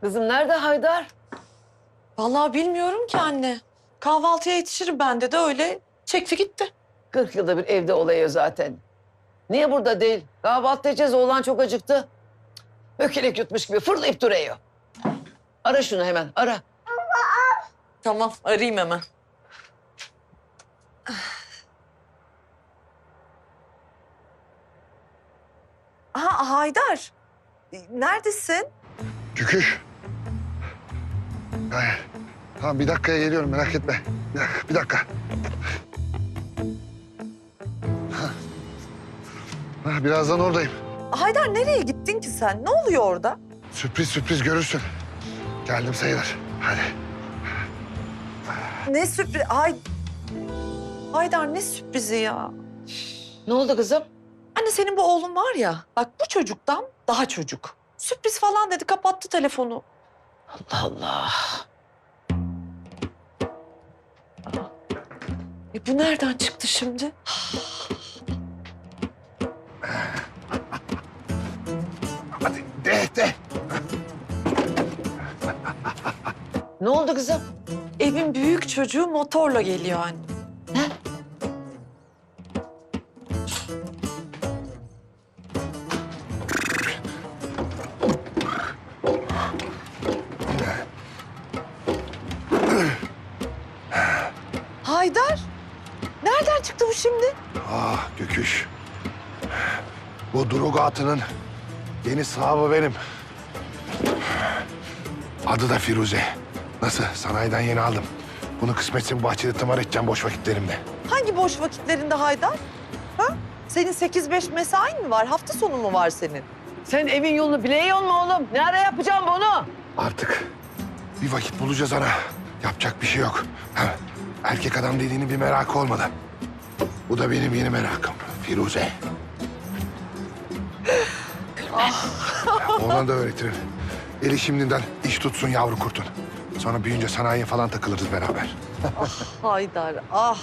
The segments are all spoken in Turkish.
Kızım nerede Haydar? Vallahi bilmiyorum ki anne. Kahvaltıya yetişirim ben de de öyle çekti gitti. 40 yılda bir evde olayı zaten. Niye burada değil? Kahvaltı edeceğiz oğlan çok acıktı. Ökelek yutmuş gibi fırlayıp duruyor. Ara şunu hemen ara. Tamam arayayım hemen. Aha Haydar. Neredesin? Cüküş. Hayır. Tamam bir dakikaya geliyorum merak etme. Bir dakika. Bir dakika. Ha. Ha, birazdan oradayım. Haydar nereye gittin ki sen? Ne oluyor orada? Sürpriz sürpriz görürsün. Geldim sayılır. Hadi. Ne sürpriz? Ay... Haydar ne sürprizi ya? Ne oldu kızım? Anne senin bu oğlun var ya, bak bu çocuktan daha çocuk. Sürpriz falan dedi, kapattı telefonu. Allah Allah. E bu nereden çıktı şimdi? Hadi de de. Ne oldu kızım? Evin büyük çocuğu motorla geliyor anne. Ne? Şimdi? Ah Göküş. Bu Duruk atının yeni sahibi benim. Adı da Firuze. Nasıl? Sanayiden yeni aldım. Bunu kısmetse bu bahçede tımar edeceğim boş vakitlerimde. Hangi boş vakitlerinde Haydar? Ha? Senin 8-5 mesain mi var? Hafta sonu mu var senin? Sen evin yolunu biliyor mu oğlum? Ne ara yapacağım bunu? Artık bir vakit bulacağız ana. Yapacak bir şey yok. Ha, erkek adam dediğinin bir merakı olmalı. Bu da benim yeni merakım. Firuze. Ona da öğretirim. Eli şimdiden iş tutsun yavru kurtun. Sonra büyüyünce sanayiye falan takılırız beraber. Haydar, ah.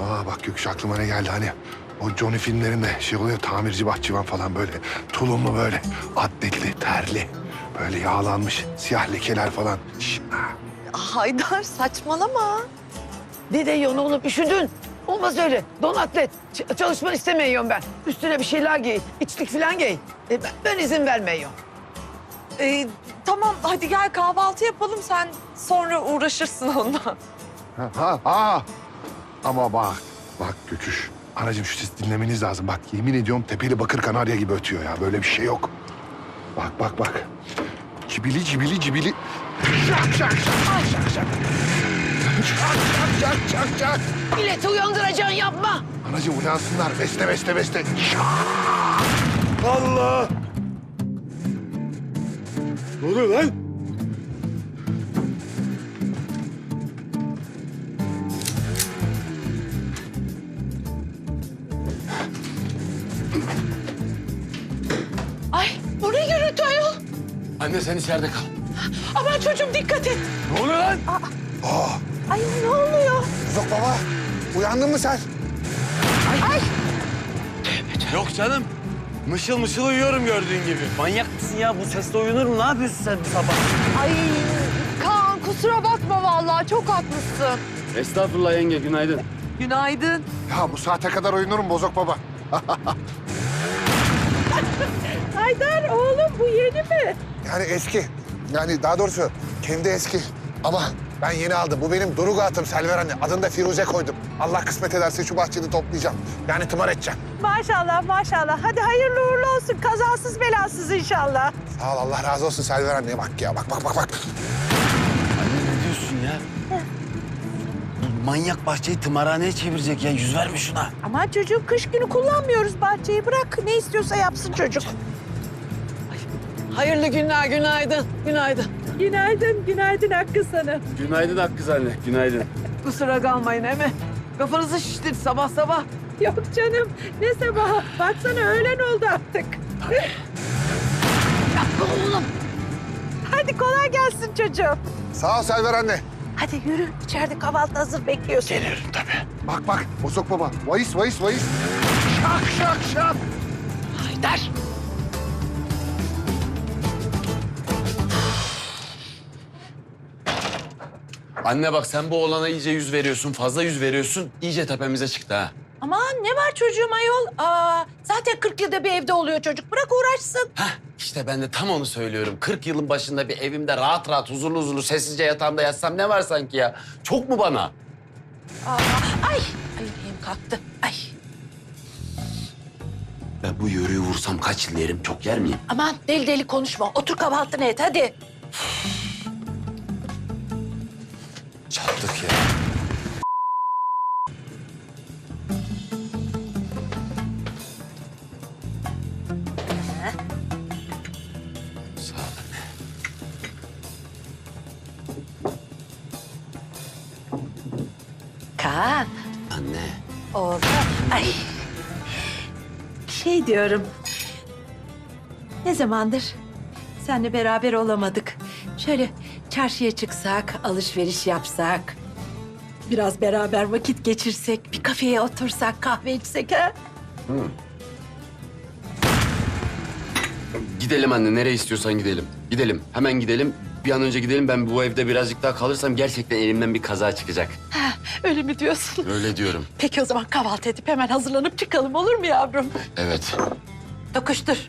Aa bak Göküş aklıma ne geldi hani. O Johnny filmlerinde şey oluyor tamirci bahçıvan falan böyle. Tulumlu böyle atletli, terli. Böyle yağlanmış siyah lekeler falan. Şş, Haydar saçmalama. Ne diyorsun oğlum? Üşüdün. Olmaz öyle. Don atlet. Ç- çalışmanı istemiyorum ben. Üstüne bir şeyler giy. içlik falan giy. E, ben, ben izin vermiyorum. Ee, tamam hadi gel kahvaltı yapalım sen sonra uğraşırsın onunla. Ha, ha, ha. Ama bak, bak Göküş. Anacığım şu ses dinlemeniz lazım. Bak yemin ediyorum tepeli bakır kanarya gibi ötüyor ya. Böyle bir şey yok. Bak bak bak. Cibili cibili cibili. Şak şak şak şak şak. Şak şak şak şak şak. Milleti uyandıracaksın yapma. Anacığım uyansınlar. Beste beste beste. Şak. Allah. Ne oluyor lan? Ay bu ne gürültü ayol? Anne sen içeride kal. Aman çocuğum dikkat et. Ne oluyor lan? Aa, Ay ne oluyor? Zok baba. Uyandın mı sen? Yok canım. Mışıl mışıl uyuyorum gördüğün gibi. Manyak mısın ya? Bu sesle uyunur mu? Ne yapıyorsun sen bu sabah? Ay Kaan kusura bakma vallahi çok haklısın. Estağfurullah yenge günaydın. Günaydın. Ya bu saate kadar uyunurum Bozok baba. Haydar oğlum bu yeni mi? Yani eski. Yani daha doğrusu kendi eski. Ama ben yeni aldım. Bu benim Duruk atım Selver anne. Adını da Firuze koydum. Allah kısmet ederse şu bahçede toplayacağım. Yani tımar edeceğim. Maşallah maşallah. Hadi hayırlı uğurlu olsun. Kazasız belasız inşallah. Sağ ol Allah razı olsun Selver anne. Bak ya bak bak bak bak. Anne ne diyorsun ya? Bu manyak bahçeyi tımarhaneye çevirecek ya. Yüz verme şuna. Ama çocuğum kış günü kullanmıyoruz bahçeyi. Bırak ne istiyorsa yapsın çocuk. Hayırlı günler, günaydın. Günaydın. Günaydın, günaydın Hakkı sana. Günaydın Hakkı anne. Günaydın. Kusura kalmayın emi. Kafanızı şiştir sabah sabah. Yok canım ne sabah. Baksana öğlen oldu artık. Yapma oğlum. Hadi kolay gelsin çocuğum. Sağ ol Selver anne. Hadi yürü. İçeride kahvaltı hazır bekliyor seni. Gelirim tabii. Bak bak Bozok baba. Vayis vayis vayis. Şak şak şak. Haydar. Anne bak sen bu oğlana iyice yüz veriyorsun, fazla yüz veriyorsun. İyice tepemize çıktı ha. Aman ne var çocuğum ayol? Aa, zaten 40 yılda bir evde oluyor çocuk. Bırak uğraşsın. Hah işte ben de tam onu söylüyorum. 40 yılın başında bir evimde rahat rahat, huzurlu huzurlu, sessizce yatağımda yatsam ne var sanki ya? Çok mu bana? Aa, ay, ay yüreğim kalktı. Ay. Ben bu yörüğü vursam kaç yıl yerim? Çok yer miyim? Aman deli deli konuşma. Otur kahvaltını et hadi. Çattık ya. Sağ ol anne. Kaan, Anne. orada. Ay. Şey diyorum. Ne zamandır seninle beraber olamadık. Şöyle çarşıya çıksak, alışveriş yapsak. Biraz beraber vakit geçirsek, bir kafeye otursak, kahve içsek ha? Gidelim anne nereye istiyorsan gidelim. Gidelim hemen gidelim. Bir an önce gidelim ben bu evde birazcık daha kalırsam gerçekten elimden bir kaza çıkacak. Öyle mi diyorsun? Öyle diyorum. Peki o zaman kahvaltı edip hemen hazırlanıp çıkalım olur mu yavrum? Evet. Dokuştur.